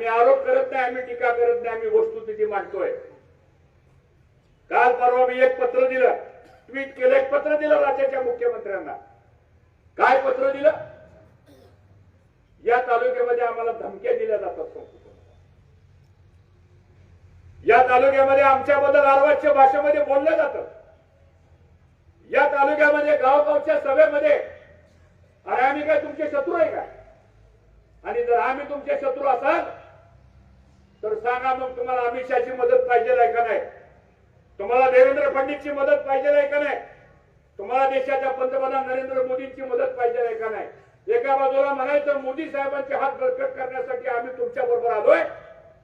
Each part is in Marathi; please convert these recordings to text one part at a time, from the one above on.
आम्ही आरोप करत नाही आम्ही टीका करत नाही आम्ही वस्तुस्थिती मांडतोय. काल परवा मी एक पत्र दिलं. ट्विट केलं एक पत्र दिलं राज्याच्या मुख्यमंत्र्यांना. काय पत्र दिलं? या तालुक्यामध्ये आम्हाला धमक्या दिल्या जातात या तालुक्यामध्ये आमच्याबद्दल अर्वाच्य भाषेमध्ये बोललं जातं. या तालुक्यामध्ये गावगावच्या सभेमध्ये अरे आम्ही काय तुमचे शत्रू आहे का? आणि जर आम्ही तुमचे शत्रू असाल तर सांगा मग तुम्हाला अमित शहाची मदत पाहिजे आहे का नाही? तुम्हाला देवेंद्र फडणवीसची मदत पाहिजे आहे का नाही? तुम्हाला देशाच्या पंतप्रधान नरेंद्र मोदींची मदत पाहिजे आहे का नाही? एका बाजूला म्हणायचं मोदी साहेबांचे हात बळकट करण्यासाठी आम्ही तुमच्या बरोबर आलोय.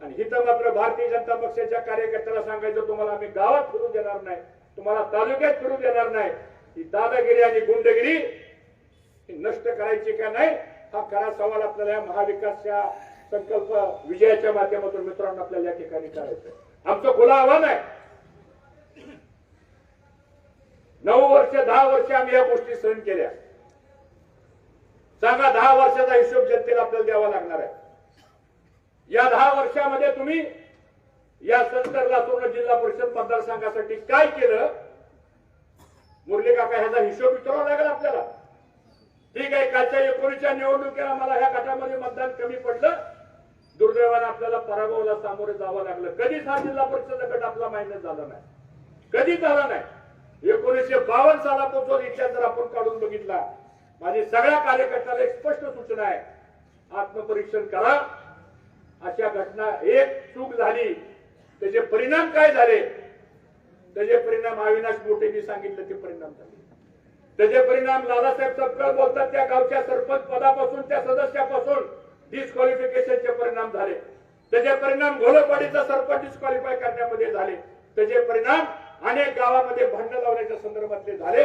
आणि इथं मात्र भारतीय जनता पक्षाच्या कार्यकर्त्याला सांगायचं तुम्हाला आम्ही गावात फिरू देणार नाही तुम्हाला तालुक्यात फिरू देणार नाही. ही दादागिरी आणि गुंडगिरी नष्ट करायची का नाही हा खरा सवाल आपल्याला या महाविकासच्या संकल्प विजयाच्या माध्यमातून मित्रांनो आपल्याला या ठिकाणी करायचं आमचं खुलं आव्हान आहे. नऊ वर्ष दहा वर्ष आम्ही या गोष्टी सहन केल्या. सांगा दहा वर्षाचा हिशोब जनतेला आपल्याला द्यावा लागणार आहे. या दहा वर्षामध्ये तुम्ही या संतर लातूर जिल्हा परिषद मतदारसंघासाठी काय केलं? मुरली काका ह्याचा हिशोब विचारावा लागेल आपल्याला. ठीक आहे कालच्या एकोणीसच्या निवडणुकीला मला ह्या गटामध्ये मतदान कमी पडलं. दुर्दैवाने आपल्याला पराभवाला सामोरे जावं लागलं. कधीच हा जिल्हा परिषद गट आपला मान्य झाला नाही. कधीच झाला नाही. एकोणीसशे बावन्न सालापासून इतिहास जर आपण काढून बघितला माझी सगळ्या कार्यकर्त्याला एक स्पष्ट सूचना आहे. आत्मपरीक्षण करा. अशा घटना एक चूक झाली. त्याचे परिणाम काय झाले? त्याचे परिणाम अविनाश मोठेंनी सांगितलं ते परिणाम झाले. त्याचे परिणाम लालासाहेब सपकाळ बोलतात त्या गावच्या सरपंच पदापासून परिणाम झाले. त्याचे परिणाम घोलपाडीचा सरपंच डिस्क्वालिफाय करण्यामध्ये झाले. त्याचे परिणाम अनेक गावामध्ये भांडण लावण्याच्या संदर्भातले झाले.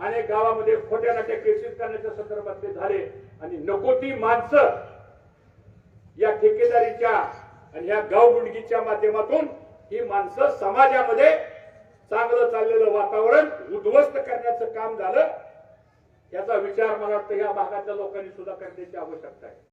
अनेक गावामध्ये खोट्या नाट्या केसेस करण्याच्या संदर्भातले झाले. आणि नको ती माणसं या ठेकेदारीच्या आणि या गावगुंडगीच्या माध्यमातून ही माणसं समाजामध्ये चांगलं चाललेलं वातावरण उद्ध्वस्त करण्याचं काम झालं. याचा विचार मला वाटतं या भागातल्या लोकांनी सुद्धा करण्याची आवश्यकता आहे.